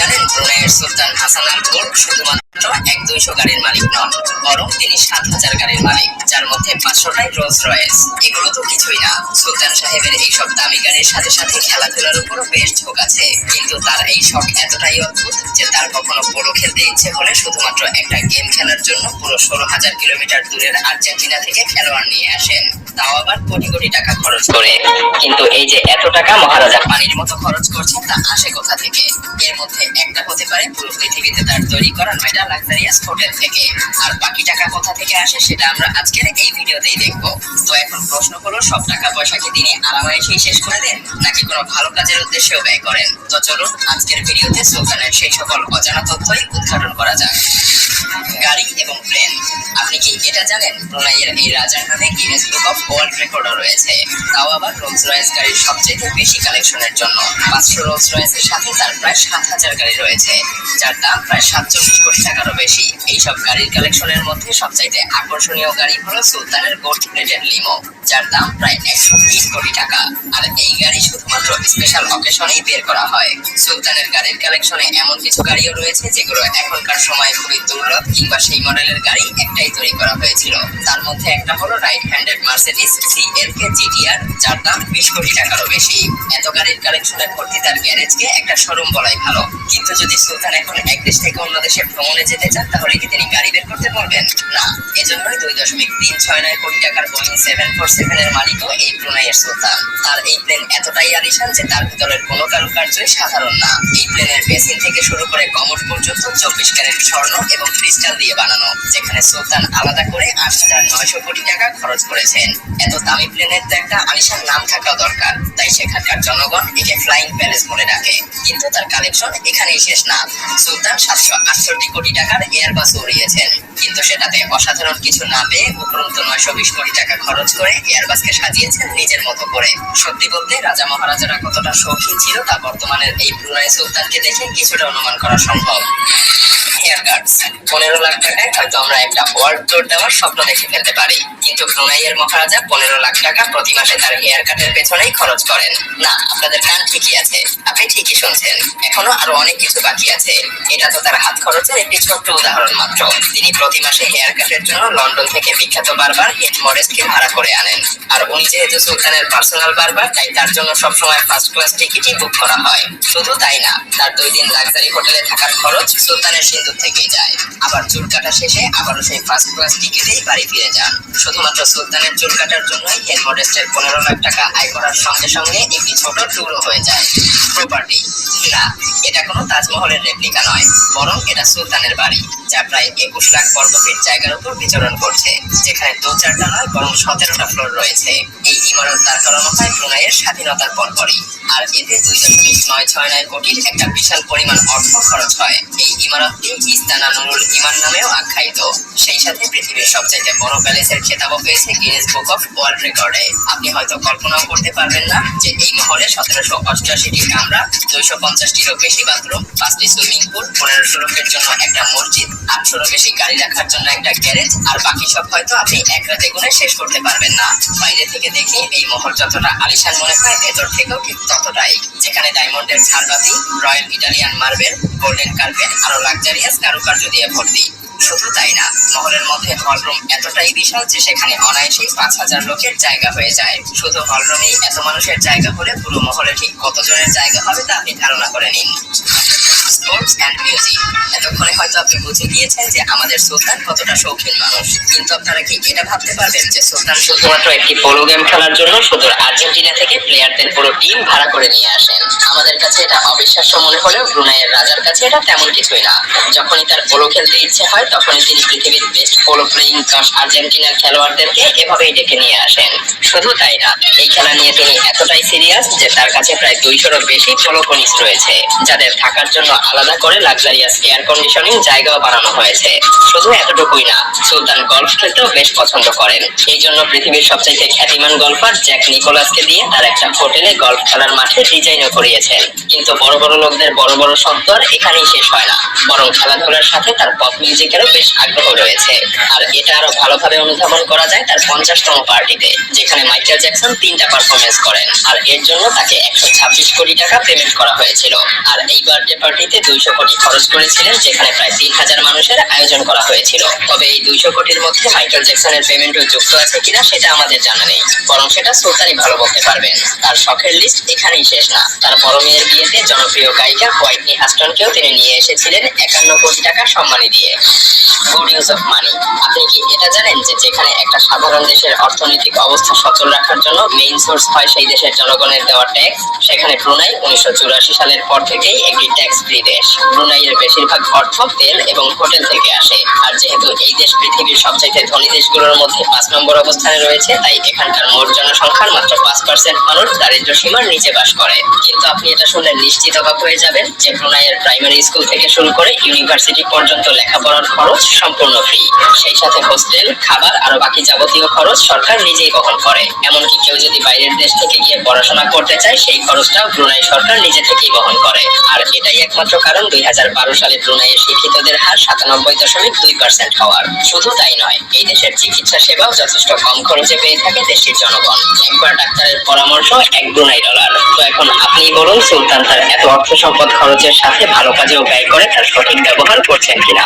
জানেন ব্রুনাইয়ের সুলতান হাসান আল তুর্ক শুধুমাত্র এক দুইশো গাড়ির মালিক নন, বরং তিনি সাত হাজার গাড়ির মালিক, যার মধ্যে পাঁচশোটাই রোলস রয়েস এগুলো তো কিছুই না। সুলতান সাহেবের এইসব দামি গাড়ির সাথে সাথে খেলাধুলার উপরও বেশ ঝোঁক আছে। কিন্তু তার এই শখ এতটাই অদ্ভুত যে তার কখনো পোলো খেলতে ইচ্ছে হলে শুধুমাত্র একটা গেম খেলার জন্য পুরো ষোলো হাজার কিলোমিটার দূরের আর্জেন্টিনা থেকে খেলোয়াড় নিয়ে আসেন। তাও আবার কোটি কোটি টাকা খরচ করে। কিন্তু এই যে এত টাকা মহারাজা পানির মতো খরচ করছেন তা আসে কোথা থেকে? এর মধ্যে একটা হতে পারে পুরো পৃথিবীতে তার তৈরি করা নয়টা লাক্সারিয়াস হোটেল থেকে। আর বাকি টাকা কোথা থেকে আসে সেটা আমরা আজকের এই ভিডিওতেই দেখব। তো এখন প্রশ্ন হলো, সব টাকা পয়সা কি তিনি আরামায়েশেই শেষ করে দেন, নাকি কোনো ভালো কাজের উদ্দেশ্যেও ব্যয় করেন? তো চলুন আজকের ভিডিওতে সুলতানের সেই সকল অজানা তথ্যই উদ্ঘাটন করা যাক। গাড়ি এবং প্লেন আপনি কি এটা জানেন? ব্রুনাইয়ের এই রাজার নামে গিনেস বুক অফ ওয়ার্ল্ড রেকর্ডও রয়েছে। তাও আবার রোলস রয়েস গাড়ির সবচেয়ে বেশি কালেকশনের জন্য। পাঁচশো রোলস রয়েসের সাথে তার প্রায় সাত হাজার গাড়ি রয়েছে, যার দাম প্রায় সাতচল্লিশ কোটি টাকারও বেশি। এইসব গাড়ির কালেকশনের মধ্যে সবচাইতে আকর্ষণীয় গাড়ি হল সুলতানের গোল্ড প্লেটেড লিমো যার দাম প্রায় একশো তিন কোটি টাকা। আর এই গাড়ি স্পেশাল অকেশনেই বের করা হয়। সুলতানের গাড়ির কালেকশনে এমন কিছু গাড়িও রয়েছে যেগুলো এখনকার সময় খুবই দুর্লভ কিংবা সেই মডেলের গাড়ি একটাই তৈরি করা হয়েছিল। তার মধ্যে একটা হলো right handed Mercedes CLK GTR যার দাম বিশ কোটি টাকারও বেশি। এত গাড়ির কালেকশনে ভর্তি তার গ্যারেজকে একটা শোরুম বলাই ভালো। কিন্তু যদি সুলতান এখন এক দেশ থেকে অন্য দেশে ভ্রমণে যেতে চান, তাহলে কি তিনি গাড়ি বের করতে পারবেন? না। এজন্যই দুই দশমিক তিন ছয় নয় কোটি টাকার বোয়িং সেভেন ফোর সেভেন এর মালিকও এই ব্রুনাইয়ের সুলতান। তার এই প্লেন এতটাই আলিশান যে তার ভিতরের কোনো কারুকার্যই সাধারণ না। এই প্লেনের বেসিন থেকে শুরু করে কমর পর্যন্ত চব্বিশ ক্যারেট স্বর্ণ এবং ক্রিস্টাল দিয়ে বানানো, যেখানে সুলতান আলাদা করে আট হাজার নয়শো কোটি টাকা খরচ করেছেন। এত দামি প্লেনের তো একটা আলিশান নাম থাকা দরকার, তাই সেখানকার জনগণ একে ফ্লাইং প্যালেস বলে ডাকে। কিন্তু তার কালেকশন এখানেই শেষ না। সুলতান সাতশো আটষট্টি কোটি টাকার এয়ারবাস উড়িয়েছেন। কিন্তু সেটাতে অসাধারণ কিছু না পেয়ে উপরন্তু নয়শো বিশ কোটি টাকা খরচ করে এয়ারবাসকে সাজিয়েছেন নিজের মতো করে। সত্যি বলতে রাজা মহারাজারা কতটা শৌখিন ছিল তা বর্তমানের এই ব্রুনাই সুলতানকে দেখে কিছুটা অনুমান করা সম্ভব। কাটস পনেরো লাখ টাকায় হয়তো আমরা একটা ওয়ার্ল্ড ট্যুর দেওয়ার স্বপ্ন দেখে ফেলতে পারি। কিন্তু ব্রুনাইয়ের মহারাজা পনেরো লাখ টাকা প্রতি মাসে তার হেয়ার কাটের পেছনেই খরচ করেন। না, আপনাদের কান ঠিকই আছে। আপনি ঠিকই শুনছেন। এখনও আরও অনেক কিছু বাকি আছে। এটা তো তার হাত খরচের একটি ছোট্ট উদাহরণ মাত্র। তিনি প্রতি মাসে হেয়ার কাটের জন্য লন্ডন থেকে বিখ্যাত বারবার হেড মডেস্টকে ভাড়া করে আনেন। আর উনি যেহেতু সুলতানের পার্সোনাল বারবার, তাই তার জন্য সবসময় ফার্স্ট ক্লাস টিকিটই বুক করা হয়। শুধু তাই না, তার দুই দিন লাক্সারি হোটেলে থাকার খরচ সুলতানের সিন্ধুর থেকেই যায়। আবার চুল কাটা শেষে আবারও সেই ফার্স্ট ক্লাস টিকিটেই বাড়ি ফিরে যান। শুধুমাত্র সুলতানের চুল কাটার জন্যই হেড মডেস্টের পনেরো লাখ টাকা আয় করার সঙ্গে সঙ্গে একটি ছোট ট্যুরও হয়ে যায় প্রপার্টি না, এটা কোনো তাজমহলের রেপ্লিকা নয়, বরং এটা সুলতানের বাড়ি, যা প্রায় একুশ লাখ বর্গফিট জায়গার উপর বিচরণ করছে, যেখানে দু চারটা নয়, বরং সতেরোটা ফ্লোর রয়েছে। এই ইমারত দাঁড় করানো হয় ব্রুনাইয়ের স্বাধীনতার পরপরই। আর এতে দুই দশমিক নয় ছয় নয় কোটির একটা বিশাল পরিমাণ অর্থ খরচ হয়। এই ইমারতটি ইস্তানা নুরুল ইমান নামেও আখ্যায়িত। সেই সাথে পৃথিবীর সবচাইতে বড় প্যালেসের খেতাবও পেয়েছে গিনেস বুক অফ ওয়ার্ল্ড রেকর্ডে। আপনি হয়তো কল্পনাও করতে পারবেন না যে এই মহলে সতেরোশো অষ্টআশিটি কামরা, দুইশো পঞ্চাশটিরও বেশি বাথরুম, পাঁচটি সুইমিং পুল, পনেরোশো লোকের জন্য একটা মসজিদ, আটশোরও বেশি গাড়ি রাখার জন্য একটা গ্যারেজ, আর বাকি সব হয়তো আপনি এক রাতে গুনে শেষ করতে পারবেন না। বাইরে থেকে দেখে এই মহল যতটা আলিশান মনে হয়, ভেতর থেকেও ঠিক ততটাই। যেখানে ডায়মন্ডের ঝাড়বাতি royal Italian marble, golden carpet আরও লাক্সারিয়াস কারুকার্য দিয়ে ভর্তি শুধু তাই না, মহলের মধ্যে হলরুম এতটাই বিশাল যে সেখানে অনায়াসেই পাঁচ হাজার লোকের জায়গা হয়ে যায়। শুধু হলরুমেই এত মানুষের জায়গা হলে পুরো মহলে ঠিক কতজনের জায়গা হবে তা আপনি ধারণা করে নিন। স্পোর্টস অ্যান্ড মিউজিক এতক্ষণে হয়তো আপনি বুঝে গিয়েছেন যে আমাদের সুলতান কতটা শৌখিন মানুষ। কিন্তু আপনারা কি এটা ভাবতে পারবেন যে সুলতান শুধুমাত্র একটি পোলো গেম খেলার জন্য শুধু আর্জেন্টিনা থেকে প্লেয়ারদের পুরো টিম ভাড়া করে নিয়ে আসেন? আমাদের কাছে এটা অবিশ্বাস্য মনে হলেও ব্রুনাইয়ের রাজার কাছে এটা তেমন কিছুই না। যখনই তার পোলো খেলতে ইচ্ছে হয়, তখনই তিনি পৃথিবীর বেস্ট পোলো প্লেয়িং দশ আর্জেন্টিনার খেলোয়াড়দেরকে এভাবেই ডেকে নিয়ে আসেন। শুধু তাই না, এই খেলা নিয়ে তিনি এতটাই সিরিয়াস যে তার কাছে প্রায় দুইশোরও বেশি পোলো কনিস রয়েছে, যাদের থাকার জন্য আলাদা করে লাক্সারিয়াস এয়ার কন্ডিশনিং জায়গাও বানানো হয়েছে। শুধু এতটুকুই না, সুলতান গলফ খেলতেও বেশ পছন্দ করেন। এই জন্য পৃথিবীর সবচাইতে খ্যাতিমান গলফার জ্যাক নিকোলাসকে দিয়ে তার একটা হোটেলে গলফ খেলার মাঠে ডিজাইনও করিয়েছেন। কিন্তু বড় বড় লোকদের বড় বড় শব্দ আর এখানেই শেষ হয় না। বরং খেলাধুলার সাথে তার পপ মিউজিকেরও বেশ আগ্রহ রয়েছে। আর এটা আরও ভালোভাবে অনুধাবন করা যায় তার পঞ্চাশতম পার্টিতে, যেখানে মাইকেল জ্যাকসন তিনটা পারফরমেন্স করেন। আর এর জন্য তাকে একশো ছাব্বিশ কোটি টাকা পেমেন্ট করা হয়েছিল। আর এই বার্থডে পার্টিতে দুই দুইশো কোটি খরচ করেছিলেন, যেখানে প্রায় তিন হাজার মানুষের আয়োজন করা হয়েছিল। তবে এই দুইশো কোটির মধ্যে মাইকেল জ্যাকসনের পেমেন্টও যুক্ত আছে কিনা সেটা আমাদের জানা নেই, বরং সেটা সুলতানই ভালো বলতে পারবেন। তার শখের লিস্ট এখানেই শেষ না। তার বড় মেয়ের বিয়েতে জনপ্রিয় গায়িকা হোয়াইটনি হাস্টনকেও তিনি নিয়ে এসেছিলেন একান্ন কোটি টাকা সম্মানী দিয়ে। গুড ইউজ অফ মানি আপনি কি এটা জানেন যে যেখানে একটা সাধারণ দেশের অর্থনৈতিক অবস্থা সচল রাখার জন্য মেইন সোর্স হয় সেই দেশের জনগণের দেওয়া ট্যাক্স সেখানে ব্রুনাই উনিশশো চুরাশি সালের পর থেকেই একটি ট্যাক্স ফ্রি দেশ। ব্রুনাইয়ের বেশিরভাগ অর্থ তেল এবং হোটেল থেকে আসে। আর যেহেতু এই দেশ পৃথিবীর সবচাইতে ধনী দেশগুলোর মধ্যে পাঁচ নম্বর অবস্থানে রয়েছে, তাই এখানকার মোট জনসংখ্যার মাত্র পাঁচ পার্সেন্ট মানুষ দারিদ্র সীমার নিচে বাস করে। কিন্তু আপনি এটা শুনলে নিশ্চিত অবাক হয়ে যাবেন যে ব্রুনাইয়ের প্রাইমারি স্কুল থেকে শুরু করে ইউনিভার্সিটি পর্যন্ত লেখাপড়ার খরচ সম্পূর্ণ ফ্রি সেই সাথে হোস্টেল, খাবার আর বাকি যাবতীয় খরচ সরকার নিজেই বহন করে। এমনকি কেউ যদি বাইরের দেশ থেকে গিয়ে পড়াশোনা করতে চায়, সেই খরচটাও ব্রুনাই সরকার নিজে থেকেই বহন করে। আর এটাই একমাত্র কারণ দুই হাজার বারো সালে ব্রুনাইয়ের শিক্ষিতদের হার সাতানব্বই দশমিক দুই পার্সেন্ট হওয়ার। শুধু তাই নয়, এই দেশের চিকিৎসা সেবাও যথেষ্ট কম খরচে পেয়ে থাকে দেশটির জনগণ। একবার ডাক্তারের পরামর্শ, এক ব্রুনাই ডলার। তো এখন আপনি বলুন, সুলতান তার এত অর্থ সম্পদ খরচের সাথে ভালো কাজেও ব্যয় করে তার সঠিক ব্যবহার করছেন কিনা।